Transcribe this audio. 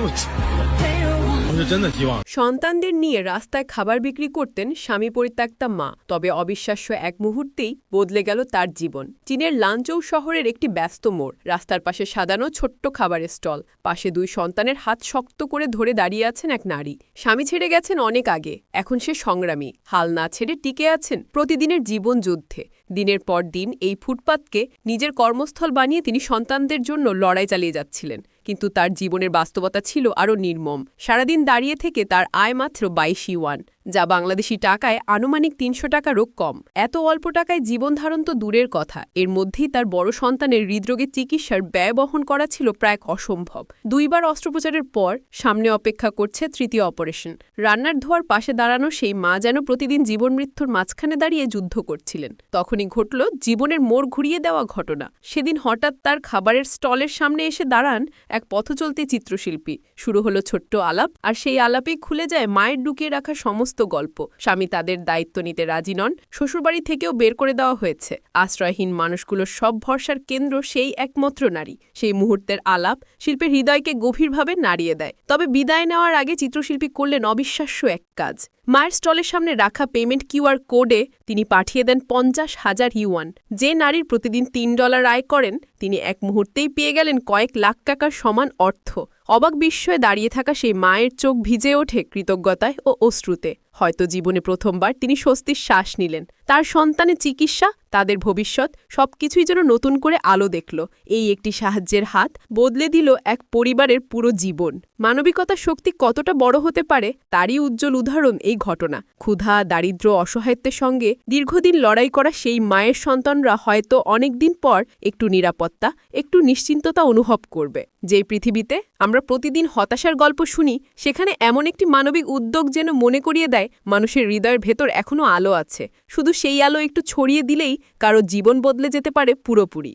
我我是真的希望 সন্তানদের নিয়ে রাস্তায় খাবার বিক্রি করতেন স্বামী পরিত্যক্তা মা তবে অবিশ্বাস্য এক মুহূর্তেই বদলে গেল তার জীবন চীনের লাঞ্চৌ শহরের একটি ব্যস্ত মোড় রাস্তার পাশে সাজানো ছোট্ট খাবারের স্টল পাশে দুই সন্তানের হাত শক্ত করে ধরে দাঁড়িয়ে আছেন এক নারী স্বামী ছেড়ে গেছেন অনেক আগে এখন সে সংগ্রামী হাল না ছেড়ে টিকে আছেন প্রতিদিনের জীবন যুদ্ধে দিনের পর দিন এই ফুটপাতকে নিজের কর্মস্থল বানিয়ে তিনি সন্তানদের জন্য লড়াই চালিয়ে যাচ্ছিলেন কিন্তু তার জীবনের বাস্তবতা ছিল আরও নির্মম। সারাদিন দাঁড়িয়ে থেকে তার আয় মাত্র বাইশ ইউয়ান। যা বাংলাদেশি টাকায় আনুমানিক তিনশো টাকারও কম। এত অল্প টাকায় জীবন ধারণ তো দূরের কথা। এর মধ্যেই তার বড় সন্তানের হৃদরোগের চিকিৎসার ব্যয় বহন করা ছিল প্রায় অসম্ভব। দুইবার অস্ত্রোপচারের পর সামনে অপেক্ষা করছে তৃতীয় অপারেশন। রান্নার ধোয়ার পাশে দাঁড়ানো সেই মা যেন প্রতিদিন জীবন মৃত্যুর মাঝখানে দাঁড়িয়ে যুদ্ধ করছিলেন। তখনই ঘটল জীবনের মোড় ঘুরিয়ে দেওয়া ঘটনা। সেদিন হঠাৎ তার খাবারের স্টলের সামনে এসে দাঁড়ান এক পথচলতি চিত্রশিল্পী। শুরু হলো ছোট্ট আলাপ, আর সেই আলাপেই খুলে যায় মায়ের ডুকিয়ে রাখা সমস্ত গল্প। স্বামী তাদের দায়িত্ব নিতে রাজি নন, শ্বশুরবাড়ি থেকেও বের করে দেওয়া হয়েছে। আশ্রয়হীন মানুষগুলোর সব ভরসার কেন্দ্র সেই একমাত্র নারী। সেই মুহূর্তের আলাপ শিল্পের হৃদয়কে গভীরভাবে নাড়িয়ে দেয়। তবে বিদায় নেওয়ার আগে চিত্রশিল্পী করলেন অবিশ্বাস্য এক কাজ। মায়ের স্টলের সামনে রাখা পেমেন্ট কিউআর কোডে তিনি পাঠিয়ে দেন পঞ্চাশ হাজার ইউয়ান। যে নারীর প্রতিদিন তিন ডলার আয় করেন, তিনি এক মুহূর্তেই পেয়ে গেলেন কয়েক লাখ টাকার সমান অর্থ। অবাক বিস্ময়ে দাঁড়িয়ে থাকা সেই মায়ের চোখ ভিজে ওঠে কৃতজ্ঞতায় ও অশ্রুতে। হয়তো জীবনে প্রথমবার তিনি স্বস্তির শ্বাস নিলেন। তার সন্তানের চিকিৎসা, তাদের ভবিষ্যৎ, সবকিছুই যেন নতুন করে আলো দেখল। এই একটি সাহায্যের হাত বদলে দিল এক পরিবারের পুরো জীবন। মানবিকতার শক্তি কতটা বড় হতে পারে, তারই উজ্জ্বল উদাহরণ এই ঘটনা। ক্ষুধা দারিদ্র অসহায়ত্বের সঙ্গে দীর্ঘদিন লড়াই করা সেই মায়ের সন্তানরা হয়তো অনেক দিন পর একটু নিরাপত্তা, একটু নিশ্চিন্ততা অনুভব করবে। যেই পৃথিবীতে আমরা প্রতিদিন হতাশার গল্প শুনি, সেখানে এমন একটি মানবিক উদ্যোগ যেন মনে করিয়ে দেয় মানুষের হৃদয়ের ভেতর এখনও আলো আছে। শুধু সেই আলো একটু ছড়িয়ে দিলেই কারও জীবন বদলে যেতে পারে পুরোপুরি।